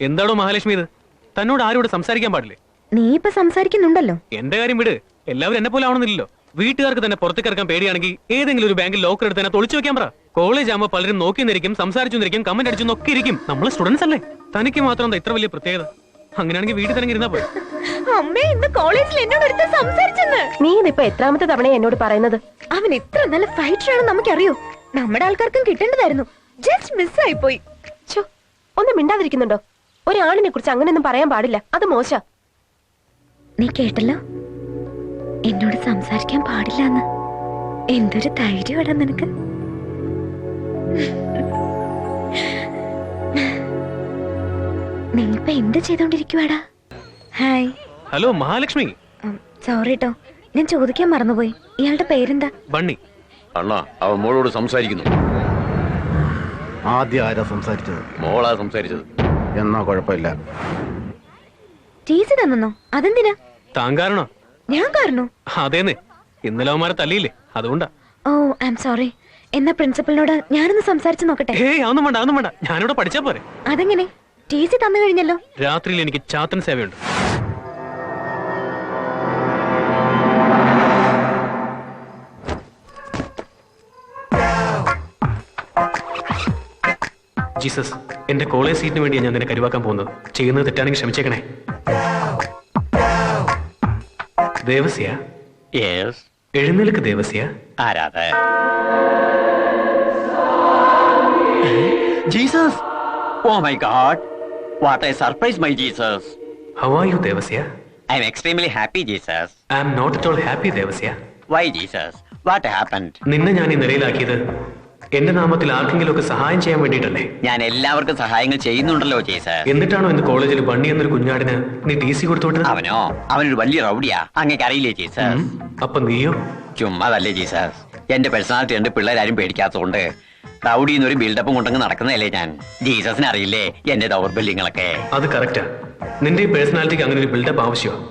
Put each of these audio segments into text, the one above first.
എന്താടോ മഹാലക്ഷ്മി ഇത്? തന്നോട് ആരോട് സംസാരിക്കാൻ പാടില്ലേ? നീ ഇപ്പൊ സംസാരിക്കുന്നുണ്ടല്ലോ. എന്റെ കാര്യം വിട്. എല്ലാവരും എന്നെ പോലെ ആവണമെന്നില്ലല്ലോ. വീട്ടുകാർക്ക് തന്നെ പുറത്തേക്ക് ഇറക്കാൻ പേടിയാണെങ്കിൽ ഏതെങ്കിലും ഒരു ബാങ്കിൽ ലോക്കർ എടുത്ത് തന്നെ തൊളിച്ചു വെക്കാൻ പറ. കോളേജ് ആകുമ്പോൾ പലരും നോക്കി നിന്നിരിക്കും സംസാരിച്ചു നിന്നിരിക്കും കമന്റ് അടിച്ചു നോക്കി ഇരിക്കും. നമ്മൾ സ്റ്റുഡൻസ് അല്ലേ? തനിക്ക് മാത്രം എന്താ ഇത്ര വലിയ പ്രത്യേകത? അങ്ങനെയാണെങ്കിൽ വീട്ടിൽ തന്നെ ഇരുന്നാ പോയി അമ്മേ ഇന്ന് കോളേജിൽ എന്നോട് എടുത്ത് സംസാരിച്ചെന്ന്. നീ ഇതിപ്പോ എത്രാമത്തെ തവണ എന്നോട് പറയുന്നത്? അവൻ ഇത്ര നല്ല ഫൈറ്റർ ആണെന്ന് നമുക്കറിയോ? നമ്മുടെ ആൾക്കാർക്കും കിട്ടേണ്ടതായിരുന്നു. ജസ്റ്റ് മിസ്സായി ആയി പോയി. ഛോ, ഒന്ന് മിണ്ടാതിരിക്കുന്നുണ്ടോ? ഒരാണിനെ കുറിച്ച് അങ്ങനെയൊന്നും പറയാൻ പാടില്ല. അത് മോശ. നീ കേട്ടല്ലോ? എന്നോട് സംസാരിക്കാൻ പാടില്ല എന്ന് എന്തൊരു ധൈര്യമാടാ നിനക്ക്? നീ ഇപ്പൊ എന്ത് ചെയ്തോണ്ടിരിക്കുവാടാ? ഹായ്. ഹലോ മഹാലക്ഷ്മി. സോറി കേട്ടോ ഞാൻ ചോദിക്കാൻ മറന്നുപോയി. ഇയാളുടെ പേരെന്താ? ബണ്ണി. അണ്ണാ അവൻ മോളോട് സംസാരിക്കുന്നു. ആദ്യം ആരാ സംസാരിച്ചത്? മോളാ സംസാരിച്ചത്. എന്നാ കുഴപ്പമില്ല. ടി സി തന്നോ? അതെന്തിനാ? താൻ കാരണോ? ഞാൻ കാരണോ? അതേന്നെ. ഇന്നലെ അവന്മാരെ തല്ലിയില്ലേ? അതുകൊണ്ടാ. ഓ ഐ എം സോറി എന്നാ പ്രിൻസിപ്പലിനോട് ഞാനൊന്ന് സംസാരിച്ചു നോക്കട്ടെ? ഏയ് അതൊന്നും വേണ്ട അതൊന്നും വേണ്ട. ഞാനിവിടെ പഠിച്ചാ പോരെ. അതെങ്ങനെ? ടി സി തന്നു കഴിഞ്ഞല്ലോ. രാത്രിയിൽ എനിക്ക് ചാത്തൻ സേവയുണ്ട്. ജീസസ് എന്റെ കോളേജ് സീറ്റിന് വേണ്ടിയാണ് ഞാൻ നിന്നെ കരുവാക്കാൻ പോകുന്നത്. ചെയ്യുന്നത് തെറ്റാണെങ്കിൽ ക്ഷമിച്ചേക്കണേ. ദേവസ്യ? എഴുന്നേൽക്ക് Devasya. ആരാധ Jesus! Oh my God what I surprise my Jesus how are you Devasya? I am extremely happy Jesus I am not at all happy Devasya. Why Jesus what happened നിന്നെ ഞാൻ ഈ നിലയിലാക്കിയത് എന്റെ നാമത്തിൽ ആർക്കെങ്കിലും ഒക്കെ സഹായം ചെയ്യാൻ വേണ്ടിയിട്ടല്ലേ? ഞാൻ എല്ലാവർക്കും സഹായങ്ങൾ ചെയ്യുന്നുണ്ടല്ലോ ജീസസ് എന്നിട്ടാണോ ഇന്ന് കോളേജിൽ ബണ്ണി എന്നൊരു കുഞ്ഞാടിന് നീ ടി സി കൊടുത്തോട്ട് അവനോ? അവനൊരു വലിയ റൗഡിയാ. അങ്ങേക്ക് അറിയില്ലേ ഉം. അപ്പൊ നീയോ? ചുമ്മാതല്ലേ ജീസസ് എന്റെ പേഴ്സണാലിറ്റി രണ്ട് പിള്ളേരാരും പേടിക്കാത്തതുകൊണ്ട് റൗഡി എന്നൊരു ബിൽഡപ്പും കൊണ്ടങ്ങ് നടക്കുന്നതല്ലേ ഞാൻ. ജീസസിന് അറിയില്ലേ എന്റെ ദൗർബല്യങ്ങളൊക്കെ? അത് കറക്റ്റാ നിന്റെ ഈ പേഴ്സണാലിറ്റിക്ക് അങ്ങനെ ഒരു ബിൽഡപ്പ് ആവശ്യമാണ്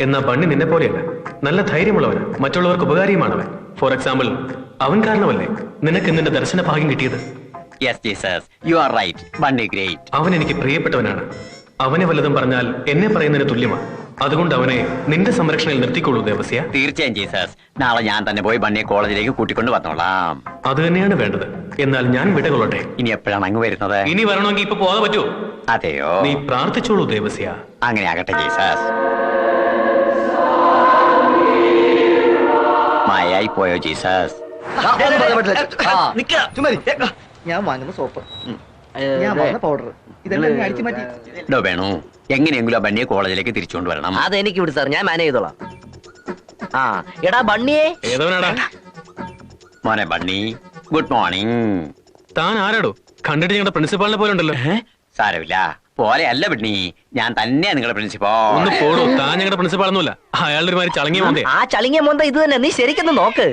എന്നാ ബണ്ണി നിന്നെ പോലെയല്ല നല്ല ധൈര്യമുള്ളവൻ മറ്റുള്ളവർക്ക് ഉപകാരിയുമാണവൻ. ഫോർ എക്സാമ്പിൾ അവൻ കാരണമല്ലേ? നിനക്ക് നിന്റെ ദർശന ഭാഗ്യം കിട്ടിയത്? Yes Jesus you are right Bunny great അവൻ എനിക്ക് പ്രിയപ്പെട്ടവനാണ്. അവനെ വല്ലതും പറഞ്ഞാൽ എന്നെ പറയുന്നതിന് തുല്യമാണ് അതുകൊണ്ട് അവനെ നിന്റെ സംരക്ഷണയിൽ നിർത്തിക്കൊള്ളൂ ദേവസ്യ. തീർച്ചയായും ജീസസ് നാളെ ഞാൻ തന്നെ പോയി ബണ്ണിയെ കോളേജിലേക്ക് കൂട്ടിക്കൊണ്ട് വന്നോളാം. അത് തന്നെയാണ് വേണ്ടത്. എന്നാൽ ഞാൻ വിടകൊള്ളട്ടെ. ഇനി എപ്പോഴാണ് അങ്ങ് വരുന്നത്? ഇനി വരണമെങ്കിൽ ഇപ്പൊ പോകാൻ പറ്റുമോ അതെയോ? നീ പ്രാർത്ഥിച്ചോളൂ ദേവസ്യ. അങ്ങനെ ആകട്ടെ ജീസസ് മായായി പോയോ ജീസസ് ഞാൻ വാങ്ങുന്ന സോപ്പ്. ഞാൻ വാങ്ങുന്ന പൗഡർ ഇതെല്ലാം നീ അടിച്ചു മാറ്റി. വേണു എങ്ങനെയെങ്കിലും ആ ബണ്ണിയെ കോളേജിലേക്ക് തിരിച്ചുകൊണ്ട് വരണം. അതെനിക്ക് വിട് സാർ ഞാൻ മാനേജ് ചെയ്തോളാം. ആ എടാ ബണ്ണിയെ. ഏതവനാടാ? മോനെ ബണ്ണി ഗുഡ് മോർണിംഗ്. താൻ ആരാടോ? കണ്ടിട്ട് ഞങ്ങളുടെ പ്രിൻസിപ്പാളിനെ പോലെ ഉണ്ടല്ലോ. സാരമില്ല. പോലെ അല്ല ബണ്ണി. ഞാൻ തന്നെയാ നിങ്ങളുടെ പ്രിൻസിപ്പാൾ. ഒന്ന് പോടോ താൻ ഞങ്ങളുടെ പ്രിൻസിപ്പാൾ ഒന്നുമല്ല അയാളുടെ ഒരു മാതിരി ചളങ്ങിയ മോന്തേ ആ ചളിങ്ങിയ മോന്ത ഇത് തന്നെ. നീ ശരിക്കൊന്ന് നോക്ക്.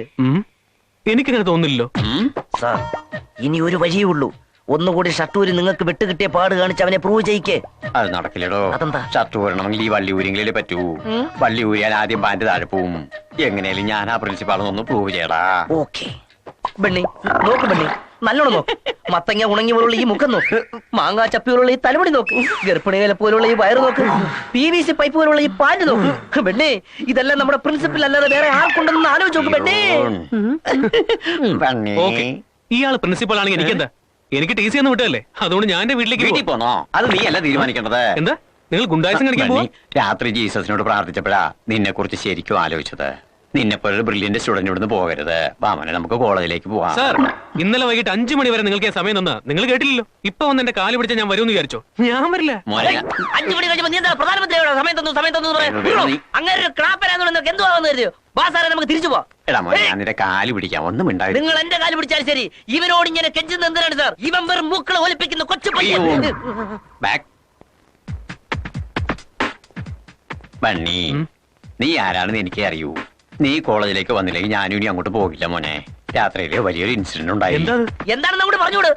എനിക്കങ്ങനെ തോന്നില്ലല്ലോ സാർ ഇനി ഒരു വഴിയേ ഉള്ളൂ. ഒന്നുകൂടി ഷട്ടൂര് നിങ്ങൾക്ക് വിട്ടുകിട്ടിയ പാട് കാണിച്ച് അവനെ പ്രൂവ് ചെയ്യിക്കേ. അത് നടക്കില്ലടോ. അതെന്താ? ഷർട്ട് ഊരണമെങ്കിൽ ഈ വള്ളി ഊരിയെങ്കിലേ പറ്റൂ. വള്ളി ഊരിയാൽ ആദ്യം പാന്റെ താഴെ പോവും. എങ്ങനെയാലും ഞാൻ ആ പ്രിൻസിപ്പാളൊന്ന് പ്രൂവ് ചെയ്യടാ. ഓക്കെ ബണ്ണി നോക്ക് ബണ്ണി. നല്ലോണം നോക്ക്. മത്തങ്ങ ഉണങ്ങി പോലുള്ള ഈ മുഖം നോക്ക്. മാങ്ങാ ചപ്പി പോലുള്ള ഈ തലമുടി നോക്ക്. ഗർഭിണികളെ പോലുള്ള ഈ വയറ് നോക്ക്. പി വി സി പൈപ്പ് പോലുള്ള ഈ പാറ്റ് നോക്ക്. പെണ്ണേ ഇതെല്ലാം നമ്മുടെ പ്രിൻസിപ്പൽ അല്ലാതെ വേറെ ആർക്കുണ്ടെന്ന് ആലോചിച്ച് നോക്ക് പെണ്ണേ ഓക്കെ. ഇയാൾ പ്രിൻസിപ്പാൾ ആണെങ്കിൽ എനിക്കെന്താ എനിക്ക് ടി സി ഒന്നും വിട്ടല്ലേ അതുകൊണ്ട് ഞാൻ എന്റെ വീട്ടിലേക്ക് വീട്ടിൽ. പോന്നോ അത് നീ അല്ല തീരുമാനിക്കേണ്ടത്. എന്താ? നിങ്ങൾ ഗുണ്ടായസം കാണിക്കാൻ രാത്രി ജീസസിനോട് പ്രാർത്ഥിച്ചപ്പോഴാ നിന്നെ കുറിച്ച് ശരിക്കും ആലോചിച്ചത്. നിന്നെ പോലെ ഒരു ബ്രില്യന്റ് സ്റ്റുഡന്റ് ഇവിടുന്ന് പോകരുത്. വാമനെ നമുക്ക് കോളേജിലേക്ക് പോവാം. സാർ ഇന്നലെ വൈകിട്ട് അഞ്ചു മണി വരെ നിങ്ങൾക്ക് സമയം തന്നാ നിങ്ങൾ കേട്ടില്ലല്ലോ. ഇപ്പൊ വന്ന് എന്റെ കാൽ പിടിച്ച ഞാൻ വരുമെന്ന് വിചാരിച്ചോ? ഞാൻ വരില്ല. മോനെ അഞ്ചു മണി കഴിഞ്ഞപ്പോ നീ എന്താ പ്രധാനമന്ത്രിയോട് സമയം തന്നു സമയം തന്നു എന്ന് പറയാ? നീ. അങ്ങനെ ഒരു ക്ലാപ്പരാന്ന് നിനക്ക് എന്തു ആവുന്ന കരുതിയോ? വാ സാറേ നമുക്ക് തിരിച്ചു പോവാം. എടാ മോനെ ഞാൻ നിന്റെ കാൽ പിടിക്കാം ഒന്നും ഉണ്ടായി നിങ്ങൾ എന്റെ കാൽ പിടിച്ചാൽ ശരി. ഇവനോട് ഇങ്ങനെ കെഞ്ചുന്ന എന്തിനാണ് സാർ? ഇവൻ വെറും മൂക്കളെ ഒലിപ്പിക്കുന്ന കൊച്ചു പയ്യൻ. അയ്യോ. ബാക്ക് ബണ്ണി ഉം. നീ ആരാണെന്ന് എനിക്കേ അറിയൂ. നീ കോളേജിലേക്ക് വന്നില്ലെങ്കിൽ ഞാനും ഇനി അങ്ങോട്ട് പോകില്ല മോനെ. രാത്രിയിലെ വലിയൊരു ഇൻസിഡന്റ് ഉണ്ടായി? എന്താണെന്ന് കൂടെ പറഞ്ഞുകൂട്?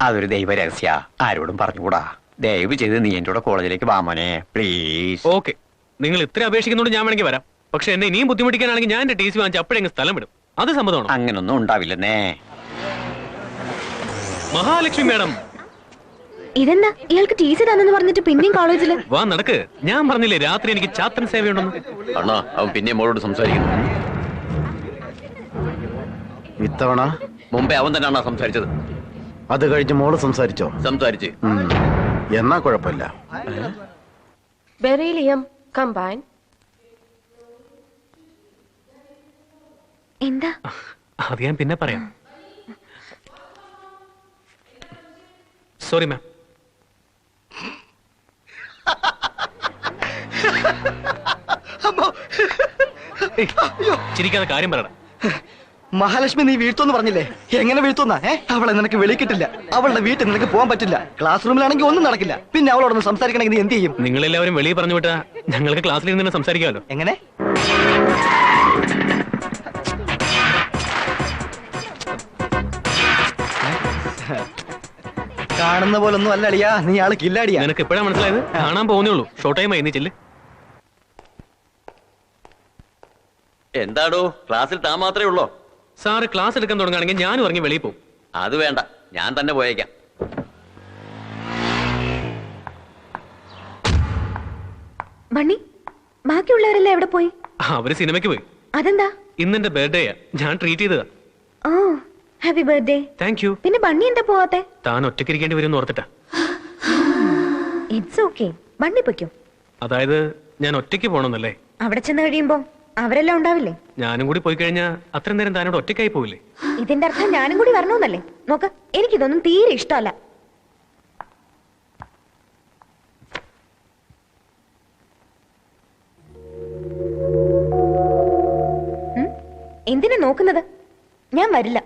അതൊരു ദൈവ രഹസ്യ ആരോടും പറഞ്ഞുകൂടാ. ദയവ് ചെയ്ത് നീ എന്റെ കൂടെ കോളേജിലേക്ക് വാ മോനെ. Please okay. നിങ്ങൾ ഇത്ര അപേക്ഷിക്കുന്നോണ്ട് ഞാൻ വേണമെങ്കിൽ വരാം. പക്ഷെ എന്നെ ഇനിയും ബുദ്ധിമുട്ടിക്കാനാണെങ്കിൽ ഞാൻ എന്റെ ടി സി വാങ്ങിച്ച് അപ്പോഴെങ്കിൽ സ്ഥലം വിടും. അത് സമ്മതമാണ്? അങ്ങനൊന്നും ഉണ്ടാവില്ലെന്നേ. മഹാലക്ഷ്മി മാഡം ഇതെന്താ? ഇയാൾക്ക് ടീച്ചർ തന്നെന്ന് പറഞ്ഞിട്ട് പിന്നെയും കോളേജിൽ വാ നടക്ക്. ഞാൻ പറഞ്ഞില്ലേ രാത്രി എനിക്ക് ചാത്രൻ സേവയുണ്ടെന്ന്? അണ്ണാ അവൻ പിന്നെ മോളോട് സംസാരിക്കുന്നു. ഇത്തവണ? മുമ്പേ അവൻ തന്നെയാണ് അണ്ണാ സംസാരിച്ചത്. അത് കഴിഞ്ഞ് മോൾ സംസാരിച്ചോ? സംസാരിച്ച്. ഉം. എന്നാ കുഴപ്പമില്ല. ബെറീലിയം കമ്പൈൻ എന്താ? അത് ഞാൻ പിന്നെ പറയാം. സോറി മാം ചിരിക്കാതെ കാര്യം പറയണം. മഹാലക്ഷ്മി നീ വീഴ്ത്തോന്ന് പറഞ്ഞില്ലേ? എങ്ങനെ വീഴ്ത്തോന്നാ ഏ? അവളെ നിനക്ക് വെളിക്കിട്ടില്ല. അവളുടെ വീട്ടിൽ നിനക്ക് പോകാൻ പറ്റില്ല. ക്ലാസ് റൂമിലാണെങ്കിൽ ഒന്നും നടക്കില്ല. പിന്നെ അവളോടൊന്ന് സംസാരിക്കണമെങ്കിൽ നീ എന്ത് ചെയ്യും? നിങ്ങളെല്ലാവരും വെളിയിൽ പറഞ്ഞു വിട്ടാ ഞങ്ങൾക്ക് ക്ലാസ്സിൽ ഇരുന്ന് സംസാരിക്കാമല്ലോ. എങ്ങനെ? കാണുന്ന പോലൊന്നും അല്ല അളിയാ. നീ ആൾ കില്ലാടിയാ. നിനക്ക് എപ്പോഴാ മനസ്സിലായത്? കാണാൻ പോകുന്നേ ഉള്ളൂ. ഷോർട്ട് ടൈം ആയി. നീ ചെല്ല്. എന്താടോ? ക്ലാസ്സിൽ താൻ മാത്രമേ ഉള്ളോ? സാറ് ക്ലാസ് എടുക്കാൻ തുടങ്ങുകയാണെങ്കിൽ ഞാനും ഇറങ്ങി വെളിയിൽ പോകും അത് വേണ്ട. ഞാൻ തന്നെ പോയേക്കാം. മണി ബാക്കിയുള്ളവരെല്ലാം എവിടെ പോയി? അവർ സിനിമയ്ക്ക് പോയി. അതെന്താ? ഇന്നെന്റെ ബർത്ത്ഡേയാ ഞാൻ ട്രീറ്റ് ചെയ്തതാ. Oh happy birthday. Thank you പിന്നെ ബണ്ണി എന്താ പോവാത്തെ? താൻ ഒറ്റയ്ക്കിരിക്കേണ്ടി വരും എന്ന് ഓർത്തിട്ടാ. ഇറ്റ്സ് ഓക്കെ ബണ്ണി പൊയ്ക്കോ. അതായത് ഞാൻ ഒറ്റയ്ക്ക് പോകണമെന്നല്ലേ അവിടെ ചെന്ന് കഴിയുമ്പോ? അവരെല്ലാം ഉണ്ടാവില്ലേ? ഞാനും കൂടി പോയി കഴിഞ്ഞാൽ അത്ര നേരം താനോട് ഒറ്റയ്ക്കായി പോവില്ലേ? ഇതിന്റെ അർത്ഥം ഞാനും കൂടി വരണമെന്നല്ലേ നോക്ക് എനിക്കിതൊന്നും തീരെ ഇഷ്ടമല്ല? എന്തിനാ നോക്കുന്നത്? ഞാൻ വരില്ല.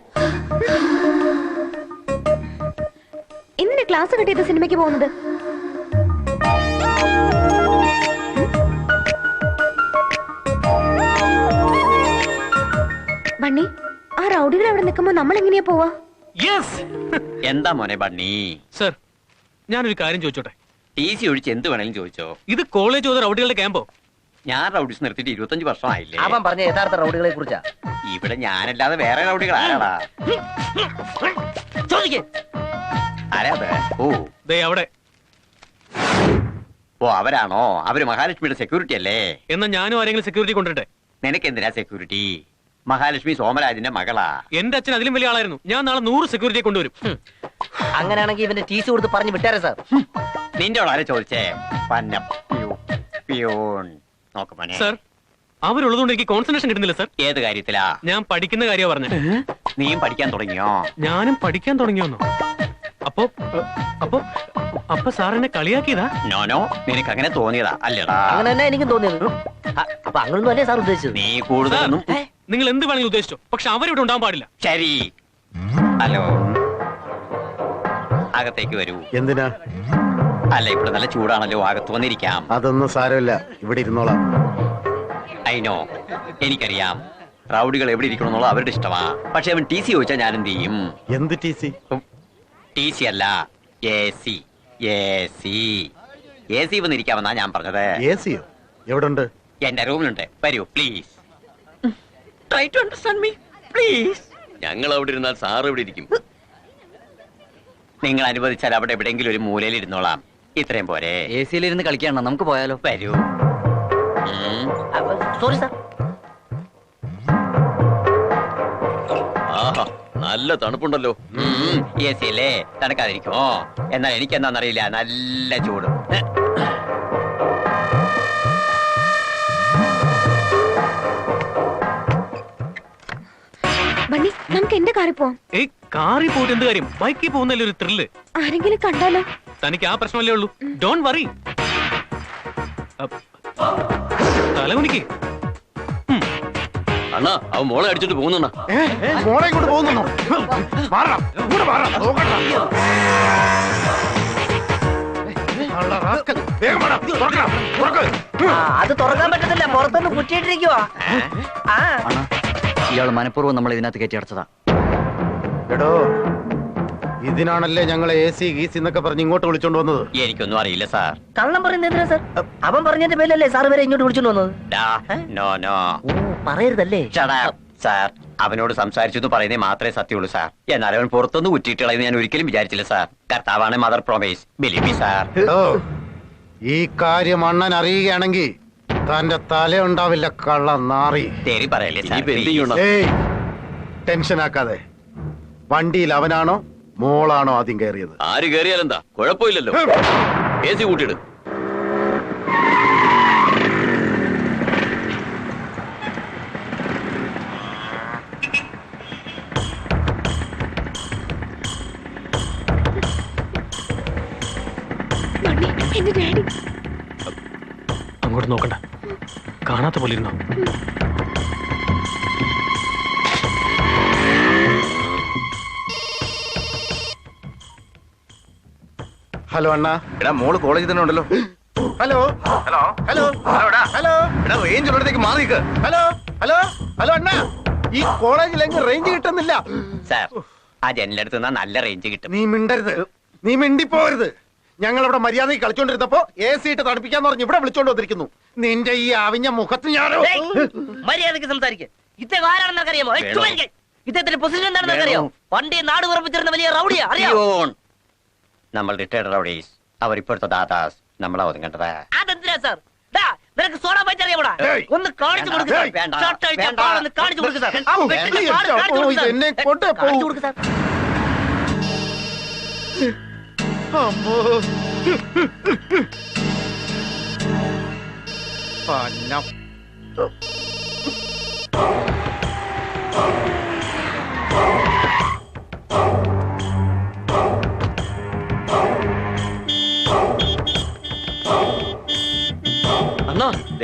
എന്തിനാ ക്ലാസ് കിട്ടിയത് സിനിമയ്ക്ക് പോകുന്നത്? ബണ്ണി? ആ റൗഡികൾ അവിടെ നിൽക്കുമ്പോ നമ്മൾ എങ്ങനെയാ പോവാ? യെസ് എന്താ മോനെ ബണ്ണി? സർ ഞാനൊരു കാര്യം ചോദിച്ചോട്ടെ? ടി സി ഒഴിച്ച് എന്ത് വേണേലും ചോദിച്ചോ? ഇത് കോളേജ് ഓതർ റൗഡികളുടെ ക്യാമ്പോ? ഞാൻ റൗഡീസ് നിർത്തിയിട്ട് ഇരുപത്തഞ്ച് വർഷമായില്ലേ? അവൻ പറഞ്ഞ യഥാർത്ഥ റൗഡികളെ കുറിച്ചാ. ഇവിടെ ഞാനല്ലാതെ വേറെ റൗഡികൾ ആരാടാ? ഓ. ദേ അവിടെ. ഓ അവരാണോ? അവർ മഹാലക്ഷ്മിയുടെ സെക്യൂരിറ്റി അല്ലേ? എന്നാ ഞാനും ആരെങ്കിലും സെക്യൂരിറ്റി കൊണ്ടുവരട്ടെ? നിനക്ക് എന്തിനാ സെക്യൂരിറ്റി മഹാലക്ഷ്മി സോമരാജിന്റെ മകളാ. എന്റെ അച്ഛൻ അതിലും വലിയ ആളായിരുന്നു. ഞാൻ നാളെ നൂറ് സെക്യൂരിറ്റി കൊണ്ടുവരും. അങ്ങനെയാണെങ്കിൽ ഇവന്റെ ടി സി കൊടുത്ത് പറഞ്ഞു വിട്ടാരെ സാർ നിന്റെ ആരെ ചോദിച്ചേ? പന്ന. പ്യൂ- പ്യൂൺ. നോക്ക് മോനെ. സർ അവരുള്ളതുകൊണ്ട് എനിക്ക് കോൺസെൻട്രേഷൻ കിട്ടുന്നില്ല സാർ ഏത് കാര്യത്തിലാ? ഞാൻ പഠിക്കുന്ന കാര്യം പറഞ്ഞത് നീയും പഠിക്കാൻ തുടങ്ങിയോ? ഞാനും പഠിക്കാൻ തുടങ്ങിയോന്നോ? അപ്പോ അപ്പൊ അപ്പോ സാർ എന്നെ കളിയാക്കിയതാ? നോനോ നിനക്ക് അങ്ങനെ തോന്നിയതാ. അല്ലടാ. അങ്ങനെ തന്നെ എനിക്കും തോന്നിയത്? അപ്പൊ അങ്ങനൊന്നും അല്ലേ സാർ ഉദ്ദേശിച്ചത്? നീ കൂടുതലൊന്നും നിങ്ങൾ എന്ത് വേണമെങ്കിലും ഉദ്ദേശിച്ചോ. പക്ഷെ അവരിവിടെ ഉണ്ടാവാൻ പാടില്ല. ശരി. ഹലോ. അകത്തേക്ക് വരൂ. എന്തിനാ? അല്ല ഇവിടെ നല്ല ചൂടാണല്ലോ. അകത്ത് വന്നിരിക്കാം. അതൊന്നും സാരമില്ല. ഇവിടെ ഇരുന്നോളാം. അയിനോ എനിക്കറിയാം. റൗഡികൾ എവിടെ ഇരിക്കണമെന്നുള്ള അവരുടെ ഇഷ്ടമാ. പക്ഷെ അവൻ ടി സി ചോദിച്ചാൽ ഞാൻ എന്ത് ചെയ്യും? എന്ത് ടി സി? ടി സി അല്ല. A C. A C. A C വന്നിരിക്കാമെന്നാ ഞാൻ പറഞ്ഞത്. എ സിയോ? എവിടെ ഉണ്ട് എന്റെ റൂമിലുണ്ട്. വരൂ please. Try to understand me please ഞങ്ങൾ അവിടെ ഇരുന്നാൽ സാർ ഇവിടെ ഇരിക്കും. നിങ്ങൾ അനുവദിച്ചാൽ അവിടെ എവിടെയെങ്കിലും ഒരു മൂലയിൽ ഇരുന്നോളാം. ഇത്രയും പോരെ. എ സിയിലിരുന്ന് കളിക്കണം നമുക്ക് പോയാലോ. വരൂ. സോറി സാർ ആഹാ നല്ല തണുപ്പുണ്ടല്ലോ. എ സി അല്ലേ തണുക്കാതിരിക്കുമോ? എന്നാൽ എനിക്ക് എന്താണെന്നറിയില്ല നല്ല ചൂട്. പോവാം ഏയ് കാറിൽ പോയിട്ട് എന്ത് കാര്യം? ബൈക്കിൽ പോകുന്നല്ലേ ഒരു ത്രില്ല് ആരെങ്കിലും കണ്ടാലോ? തനിക്ക് ആ പ്രശ്നമല്ലേ ഉള്ളൂ. ഡോൺ വറി തലകുനിക്ക് അണ്ണാ അവൻ മോളെ അടിച്ചിട്ട് പോകുന്ന മോളെ ഇങ്ങോട്ട് പോകുന്നു അത് തുറക്കാൻ പറ്റത്തില്ല കുറ്റിയിട്ടിരിക്കുവാ ഇയാൾ മനഃപൂർവം നമ്മൾ ഇതിനകത്ത് കയറ്റി അടച്ചതാ. എടോ ഇതിനാണല്ലേ ഞങ്ങളെ എ സി ഗീസി എന്നൊക്കെ പറഞ്ഞ് ഇങ്ങോട്ട് വിളിച്ചോണ്ട് വന്നത്? എനിക്കൊന്നും അറിയില്ല സാർ. കള്ളം പറയുന്നത് എന്തിനാ സാർ? അവൻ പറഞ്ഞതിന്റെ പേരിലല്ലേ സാർ വരെ ഇങ്ങോട്ട് വിളിച്ചോണ്ട് വന്നത്? ഡാ, നോ നോ. സാർ. അവനോട് സംസാരിച്ചു എന്ന് പറയുന്നത് മാത്രമേ സത്യമുള്ളൂ സാർ. എന്നാൽ അവൻ പുറത്തുനിന്ന് ഉറ്റിട്ടുള്ളത് ഞാൻ ഒരിക്കലും വിചാരിച്ചില്ല സാർ. കർത്താവാണ് മദർ പ്രോമേസ്. Believe sir. എടോ, ഈ കാര്യം അണ്ണൻ അറിയുകയാണെങ്കിൽ തന്റെ തല ഉണ്ടാവില്ല കള്ള നാറി. പറയല്ലേ സാർ. ടെൻഷൻ ആക്കാതെ വണ്ടിയിൽ അവനാണോ മോളാണോ ആദ്യം കയറിയത്? ആര് കയറിയാലെന്താ? കുഴപ്പമില്ലല്ലോ. എ സി കൂട്ടിയിട്. അങ്ങോട്ട് നോക്കണ്ട. കാണാത്ത പോലെ ഇരുന്നോ? ഹലോ അണ്ണാ. എടാ മോൾ കോളേജിൽ തന്നെ ഉണ്ടല്ലോ. ഹലോ. ഹലോ. ഹലോ. എടാ. ഹലോ. എടാ റേഞ്ച് ഉള്ളിടത്തേക്ക് മാറി നിൽക്ക് ഹലോ. ഹലോ. ഹലോ അണ്ണാ. ഈ കോളേജിൽ എങ്ങ് റേഞ്ച് കിട്ടുന്നില്ല. സാർ ആ ജനലടുത്ത് നിന്നാ നല്ല റേഞ്ച് കിട്ടും. നീ മിണ്ടരുത്. നീ മിണ്ടിപ്പോരുത്. ഞങ്ങൾ ഇവിടെ മര്യാദയ്ക്ക് കളിച്ചോണ്ടിരുന്നപ്പോ എ സി ഇട്ട് തണുപ്പിക്കാന്ന് പറഞ്ഞ് ഇവിടെ വിളിച്ചോണ്ട് വന്നിരിക്കുന്നു. നിന്റെ ഈ അവിഞ്ഞ മുഖത്ത് ഞാനോ മര്യാദയ്ക്ക് സംസാരിക്കുക ഇദ്ദേഹം ആരാണെന്ന് അറിയാമോ? ഇദ്ദേഹത്തിന്റെ പൊസിഷൻ എന്താണെന്ന് അറിയാമോ പണ്ടേ നാട് ഉറപ്പിച്ചിരുന്ന വലിയ റൗഡിയാ അറിയാമോ. നമ്മൾ റിട്ടയർഡ് റൗഡീസ് അവർ ഇപ്പോഴത്തെ ദാദാസ് നമ്മളെ ഒതുങ്ങേണ്ടത് അതെന്തിനാ സാർ ദാ, നിനക്ക് സോഡ പൈസ അറിയാമോടാ ഏയ്. ഒന്ന് കാണിച്ചു കൊടുക്ക് സാർ. ഏയ്, വേണ്ട, ഷർട്ട് അഴിച്ച വേണ്ട. പാടൊന്ന് കാണിച്ചു കൊടുക്ക് സാർ. ആ, ഔ,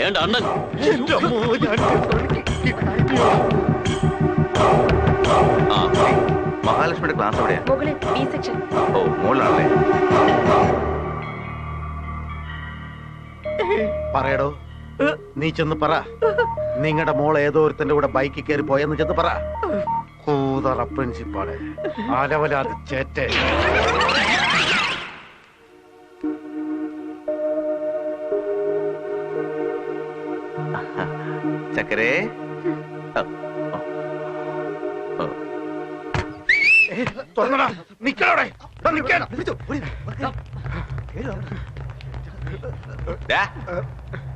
വേണ്ട അണ്ണൻ. എന്റെ അമ്മോ, ഞാൻ ആ മഹാലക്ഷ്മിയുടെ ക്ലാസ് എവിടെയാ? മുകളിൽ ബി സെക്ഷൻ ഓ മോളിലാണല്ലേ പറയടോ. നീ ചെന്ന് പറ. നിങ്ങളുടെ മോൾ ഏതോ ഒരുത്തന്റെ കൂടെ ബൈക്കിൽ കയറി പോയെന്ന് ചെന്ന് പറ. കൂതറ പ്രിൻസിപ്പാളെ അലവലാതെ ചേറ്റേ ചക്കരേ? തുറന്നടാ. നിക്കണോടെ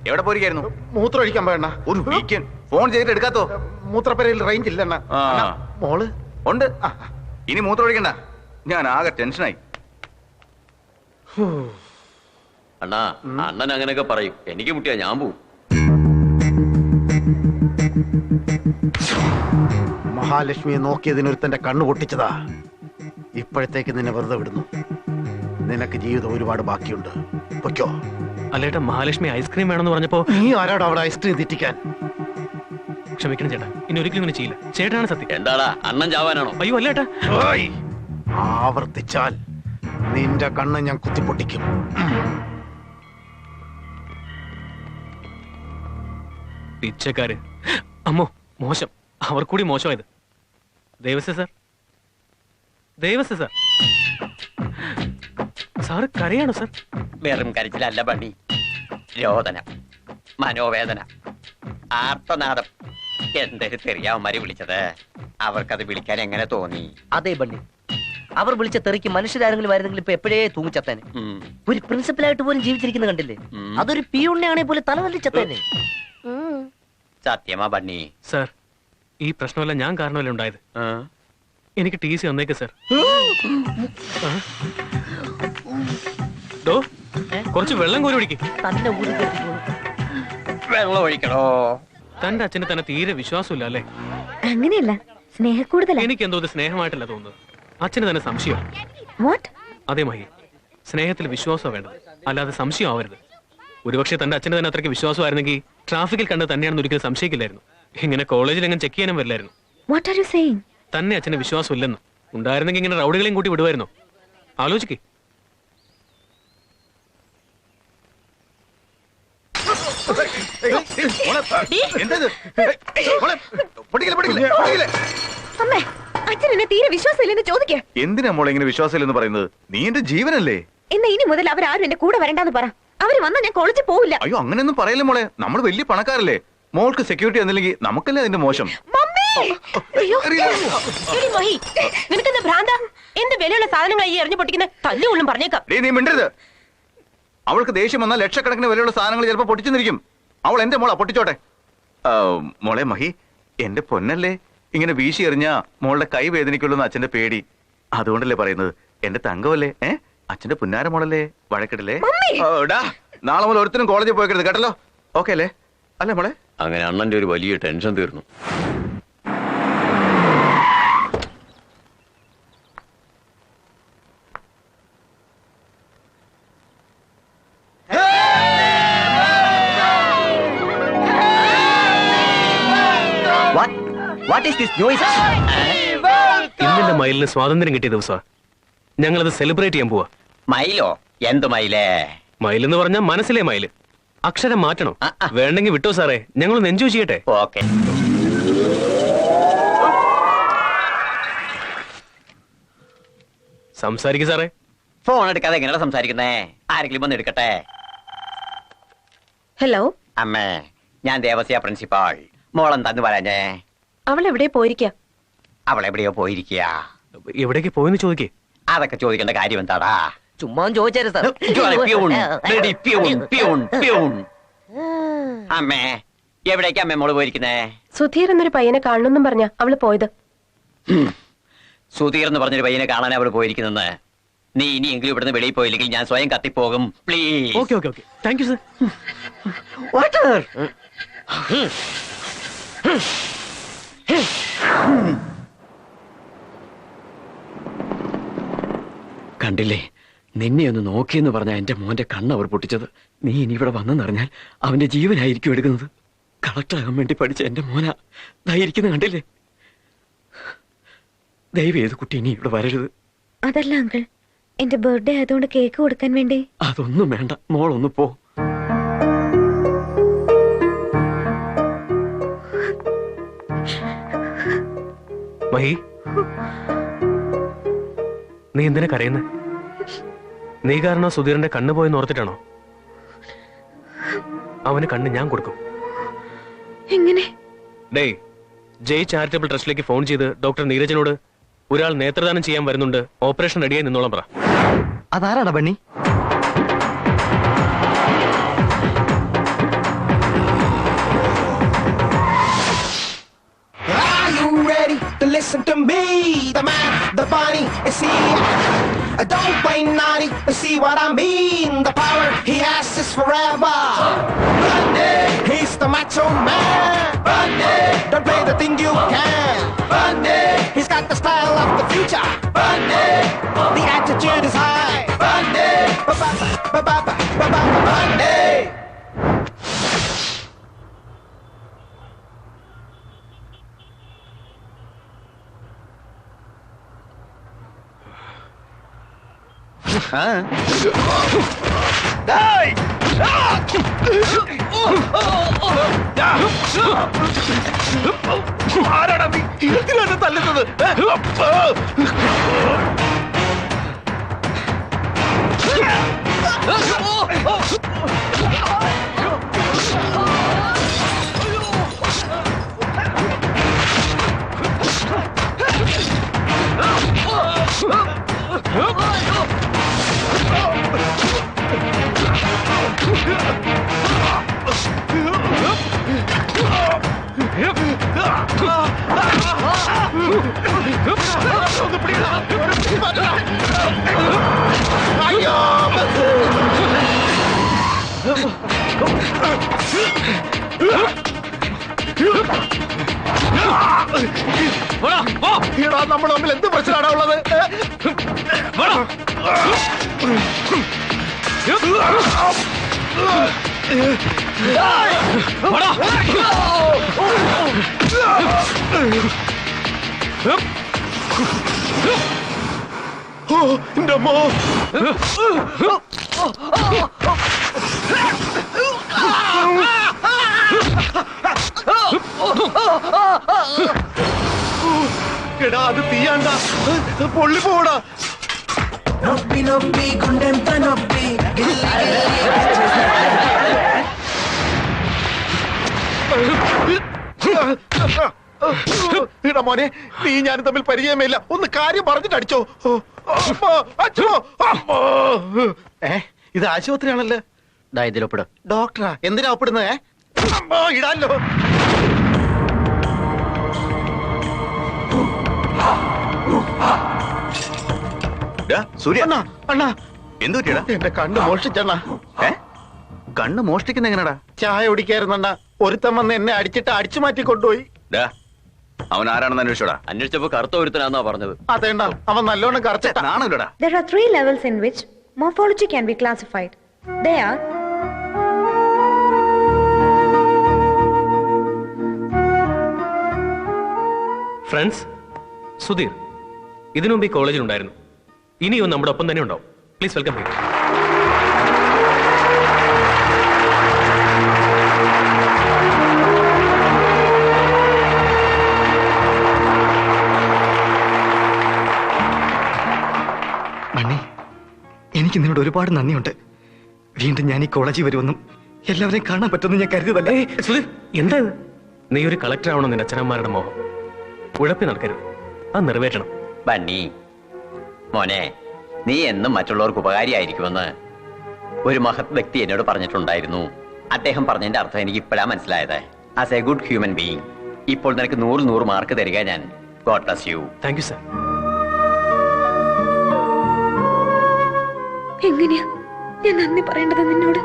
എവിടെ പോയിരിക്കായിരുന്നു? മൂത്രം ഒഴിക്കാൻ പോയണ്ണ. ഒരു വീക്കെൻഡ് ഫോൺ ചെയ്തിട്ട് എടുക്കാത്തോ? മൂത്രപ്പരയിൽ റേഞ്ച് ഇല്ലെണ്ണ. മോൾ? ഉണ്ട്. ഇനി മൂത്രം ഒഴിക്കണ്ട. ഞാൻ ആകെ ടെൻഷനായി. അണ്ണാ അണ്ണൻ അങ്ങനെയൊക്കെ പറയും. എനിക്ക് മുട്ടിയാ ഞാൻ പോവും. മഹാലക്ഷ്മിയെ നോക്കിയതിനൊരുത്തന്റെ കണ്ണു പൊട്ടിച്ചതാ. ഇപ്പോഴത്തേക്ക് നിന്നെ വെറുതെ വിടുന്നു. നിനക്ക് ജീവിതം ഒരുപാട് ബാക്കിയുണ്ട്. പൊയ്ക്കോ. അല്ലേട്ട മഹാലക്ഷ്മി ഐസ്ക്രീം വേണമെന്ന് പറഞ്ഞപ്പോ നീ ആരാടോ അവിടെ ഐസ്ക്രീം തെറ്റിക്കാൻ? ക്ഷമിക്കണം ചേട്ടാ ഇനി ഒരിക്കലും ഇങ്ങനെ ചെയ്യില്ല. ചേട്ടനാണ് സത്യം. എന്താടാ അണ്ണൻ ചാവാനാണോ? അയ്യോ അല്ലേട്ടാ! ആവർത്തിച്ചാൽ നിന്റെ കണ്ണ് ഞാൻ കുത്തിപ്പൊട്ടിക്കും. പിച്ചക്കാര് അമ്മോ മോശം. അവർ കൂടി മോശമായത്. Devasya sir. Devasya sir. Sir കരയാണോ sir? വെറും കരച്ചിലല്ല പണി. രോദന മനോവേദന ആർത്തനാദം. എന്തൊരു തെറിയാവന്മാര് വിളിച്ചത്. അവർക്കത് വിളിക്കാൻ എങ്ങനെ തോന്നി? അതെ ബണ്ണി അവർ വിളിച്ച തെറിക്ക് മനുഷ്യരാരെങ്കിലും ആയിരുന്നെങ്കിൽ ഇപ്പൊ എപ്പോഴേ തൂങ്ങിച്ചത്തേനെ ഉം, ഒരു പ്രിൻസിപ്പലായിട്ട് പോലും ജീവിച്ചിരിക്കുന്ന കണ്ടില്ലേ? ഉം. അതൊരു പിയൂണിനെ പോലെ തലതല്ലി ചത്തേനെ? സത്യമാ ബണ്ണി. സർ ഈ പ്രശ്നമല്ല ഞാൻ കാരണമല്ല ഉണ്ടായത്? എനിക്ക് ടി സി വന്നേക്ക് സർ? ഡോ കുറച്ച് വെള്ളം കോരി ഒഴിക്ക്. വെള്ളം ഒഴിക്കണോ? തന്റെ അച്ഛന് തന്നെ തീരെ വിശ്വാസമില്ല അല്ലേ? അങ്ങനെയല്ല കൂടുതൽ എനിക്ക് എന്തോ സ്നേഹമായിട്ടല്ല തോന്നുന്നത്. അച്ഛന് തന്നെ സംശയം വാട്ട് അതേ മഹി. സ്നേഹത്തിൽ വിശ്വാസം വേണ്ടത്. അല്ലാതെ സംശയം ആവരുത്. ഒരുപക്ഷെ തന്റെ അച്ഛന് തന്നെ അത്രയ്ക്ക് വിശ്വാസമായിരുന്നെങ്കിൽ ട്രാഫിക്കിൽ കണ്ട് തന്നെയാണെന്ന് ഒരിക്കലും സംശയിക്കില്ലായിരുന്നു. ഇങ്ങനെ കോളേജിൽ എങ്ങനെ ചെക്ക് ചെയ്യാനും വരില്ലായിരുന്നു. വാട്ട് ആർ യു സെയിങ് തന്നെ അച്ഛന് വിശ്വാസം ഇല്ലെന്ന് ഉണ്ടായിരുന്നെങ്കിൽ ഇങ്ങനെ റൗഡികളെയും കൂട്ടി വിടുമായിരുന്നു ആലോചിക്കേ. അമ്മേ അച്ഛൻ എന്നെ തീരെ വിശ്വാസമില്ലെന്ന് ചോദിക്കേ. എന്തിനാ മോളെ ഇങ്ങനെ വിശ്വാസമില്ലെന്ന് പറയുന്നത്? നീ എന്റെ ജീവനല്ലേ? എന്നാ ഇനി മുതൽ അവരാരും എന്റെ കൂടെ വരണ്ടെന്ന് പറ. അവർ വന്നാ ഞാൻ കോളേജിൽ പോവില്ല. അയ്യോ അങ്ങനെയൊന്നും പറയല്ലേ മോളെ. നമ്മൾ വലിയ പണക്കാരല്ലേ. മോൾക്ക് സെക്യൂരിറ്റി എന്നില്ലെങ്കിൽ നമുക്കല്ലേ അതിന്റെ മോശം? നിനക്കെന്താ ഭ്രാന്ത? എന്ത് വിലയുള്ള സാധനങ്ങളായി എറിഞ്ഞു പൊട്ടിക്കുന്ന? തല്ലുകൊള്ളും പറഞ്ഞേക്കാം. നീ മിണ്ടരുത്. അവൾക്ക് ദേഷ്യം വന്നാൽ ലക്ഷക്കണക്കിന് വിലയുള്ള സാധനങ്ങൾ ചിലപ്പോൾ പൊട്ടിച്ചെന്നിരിക്കും. അവൾ എന്റെ മോളെ പൊട്ടിച്ചോട്ടെ. മോളെ മഹി എന്റെ പൊന്നല്ലേ? ഇങ്ങനെ വീശി എറിഞ്ഞ മോളുടെ കൈ വേദനിക്കുള്ളൂ എന്ന് അച്ഛന്റെ പേടി. അതുകൊണ്ടല്ലേ പറയുന്നത്? എന്റെ തങ്കമല്ലേ? ഏ? അച്ഛന്റെ പുന്നാര മോളല്ലേ? വഴക്കിടല്ലേ? നാളെ മുതൽ ഒരുത്തിനും കോളേജിൽ പോയിക്കരുത് കേട്ടല്ലോ? ഓക്കെ അല്ലേ? അല്ലേ മോളെ? അങ്ങനെ അണ്ണന്റെ ഒരു വലിയ ടെൻഷൻ തീർന്നു. What what is this noise ഇന്നെന്റെ മയിലിന് സ്വാതന്ത്ര്യം കിട്ടിയ ദിവസമാണ് ഞങ്ങളത് സെലിബ്രേറ്റ് ചെയ്യാൻ പോവാ. മയിലോ? എന്ത് മയിലേ? മയിലെന്ന് എന്ന് പറഞ്ഞാൽ മനസ്സിലെ മയിൽ. അക്ഷരം മാറ്റണം. ആ, ആ. വേണ്ടെങ്കിൽ വിട്ടോ സാറേ. ഞങ്ങൾ എൻജോയ് ചെയ്യട്ടെ. ഓക്കെ. സംസാരിക്കും സാറേ. ഫോൺ എടുക്കാതെ എങ്ങനെയാണ് സംസാരിക്കുന്നേ? ആരെങ്കിലും വന്ന് എടുക്കട്ടെ? ഹലോ അമ്മേ ഞാൻ ദേവസ്യ പ്രിൻസിപ്പാൾ മോളം തന്നു പറഞ്ഞേ? അവൾ എവിടെ പോയിരിക്ക? അവൾ എവിടെയോ പോയിരിക്കുക എവിടേക്ക് പോയെന്ന് ചോദിക്കേ. അതൊക്കെ ചോദിക്കേണ്ട കാര്യം എന്താടാ? ചുമ്മാ സാർ. അമ്മേ എവിടേക്ക് അമ്മേ മോൾ പോയിരിക്കുന്നേ? സുധീർ എന്നൊരു പയ്യനെ കാണണമെന്നും പറഞ്ഞ അവൾ പോയത്. സുധീർ എന്ന് പറഞ്ഞൊരു പയ്യനെ കാണാൻ അവൾ പോയിരിക്കുന്നെന്ന് നീ ഇനിയെങ്കിലും ഇവിടുന്ന് വെളിയിൽ പോയില്ലെങ്കിൽ ഞാൻ സ്വയം കത്തിപ്പോകും. Please. Okay okay okay. Thank you sir. Water. കണ്ടില്ലേ? നിന്നെ ഒന്ന് നോക്കിയെന്ന് പറഞ്ഞ എന്റെ മോന്റെ കണ്ണ് അവർ പൊട്ടിച്ചത്. നീ ഇനി ഇവിടെ വന്നെന്നറിഞ്ഞാൽ അവന്റെ ജീവനായിരിക്കും എടുക്കുന്നത്. കളക്ടറാകാൻ വേണ്ടി പഠിച്ച എന്റെ മോന. ഇതായിരിക്കുന്ന കണ്ടില്ലേ? ദൈവം ഏത് കുട്ടി ഇനി ഇവിടെ വരരുത്. അതല്ല അങ്കിൾ എന്റെ ബർത്ത്ഡേ ആയതുകൊണ്ട് കേക്ക് കൊടുക്കാൻ വേണ്ടി. അതൊന്നും വേണ്ട. മോളൊന്ന് പോ. മഹി നീ എന്തിനാ കരയുന്നത് നീ കാരണം സുധീറിന്റെ കണ്ണ് പോയെന്ന് ഓർത്തിട്ടാണോ? അവന് കണ്ണ് ഞാൻ കൊടുക്കും. എങ്ങനെ? ഡേയ് ജയ് ചാരിറ്റബിൾ ട്രസ്റ്റിലേക്ക് ഫോൺ ചെയ്ത് ഡോക്ടർ നീരജനോട് ഒരാൾ നേത്രദാനം ചെയ്യാൻ വരുന്നുണ്ട് ഓപ്പറേഷൻ റെഡിയായി നിന്നോളം പറ. അതാരാടാ bunny? The bunny, is he? Uh, Don't play naughty, see what I mean? The power he has is forever. Bunny, he's the macho man. Bunny, don't play the thing you can. Bunny, he's got the style of the future. Bunny, the attitude is high. Bunny, ba ba ba ba ba ba ba ആരാടാ നീ എന്തിനാണ് തല്ലുന്നത് എടാ നമ്മൾ തമ്മിൽ എന്ത് പ്രശ്നമാണോ ഉള്ളത് എന്റെ അമ്മ എടാ അത് തീയാണ്ട. പൊള്ളി പോടാ నొప్పి నొప్పి గుండెంత నొప్పి గిల్లి గిల్లి എടാ മോനെ നീ ഞാനും തമ്മിൽ പരിചയമേ ഇല്ല ഒന്ന് കാര്യം പറഞ്ഞിട്ട് അടിച്ചോ ഓ, അമ്മോ, അച്ഛോ, അമ്മോ. ഏ ഇത് ആശുപത്രിയാണല്ലോ ദാ ഇതിലൊപ്പിട് ഡോക്ടറാ എന്തിനാ ഒപ്പിടുന്നത് ഏ? അമ്മോ, ഇടാലോ ഡാ, സൂര്യ. അണ്ണാ അണ്ണാ. എന്തു പറ്റിയടാ? എന്റെ കണ്ണ് മോഷ്ടിക്കുന്ന എങ്ങനെടാ? ചായ കുടിക്കായിരുന്നണ്ണ ഒരുത്തൻ വന്ന് എന്നെ അടിച്ചിട്ട് അടിച്ചു മാറ്റി കൊണ്ടുപോയി അവൻ ആരാണെന്ന് അന്വേഷിച്ചോടാ. അന്വേഷിച്ചപ്പോ കറുത്ത ഒരുത്തനാന്നാ പറഞ്ഞത്. അതേണ്ട അവൻ നല്ലോണം കറച്ചിട്ടാണല്ലോടാ There are three levels in which morphology can be classified. They are friends Sudheer ഇതിനു മുമ്പ് ഈ കോളേജിൽ ഉണ്ടായിരുന്നു ഇനിയും നമ്മുടെ ഒപ്പം തന്നെ ഉണ്ടാവും. പ്ലീസ് വെൽക്കം ഹിം മണ്ണി എനിക്ക് നിന്നോട് ഒരുപാട് നന്ദിയുണ്ട്. വീണ്ടും ഞാൻ ഈ കോളേജിൽ വരുമെന്നും എല്ലാവരെയും കാണാൻ പറ്റുമെന്ന് ഞാൻ കരുതല്ലേ സുധീർ എന്താ ഇത്? നീ ഒരു കളക്ടർ ആവണം നിന്റെ അച്ഛനമ്മമാരുടെ മോഹം. ഉഴപ്പി നടക്കരുത്. അത് നിറവേറ്റണം. ബണ്ണി മോനെ നീ എന്നും മറ്റുള്ളവർക്ക് ഉപകാരിയായിരിക്കുമെന്ന് ഒരു മഹത് വ്യക്തി എന്നോട് പറഞ്ഞിട്ടുണ്ടായിരുന്നു. അദ്ദേഹം പറഞ്ഞതിന്റെ അർത്ഥം എനിക്ക് ഇപ്പോഴാ മനസ്സിലായത്. As a good human being ഇപ്പോൾ നിനക്ക് നൂറ് നൂറ് മാർക്ക് തരിക ഞാൻ. God bless you thank you sir എങ്ങനെയാ? ഞാൻ നന്ദി പറയേണ്ടത് നിന്നോട്?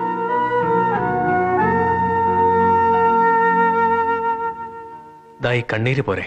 ദാ ഈ കണ്ണീര് പോരെ.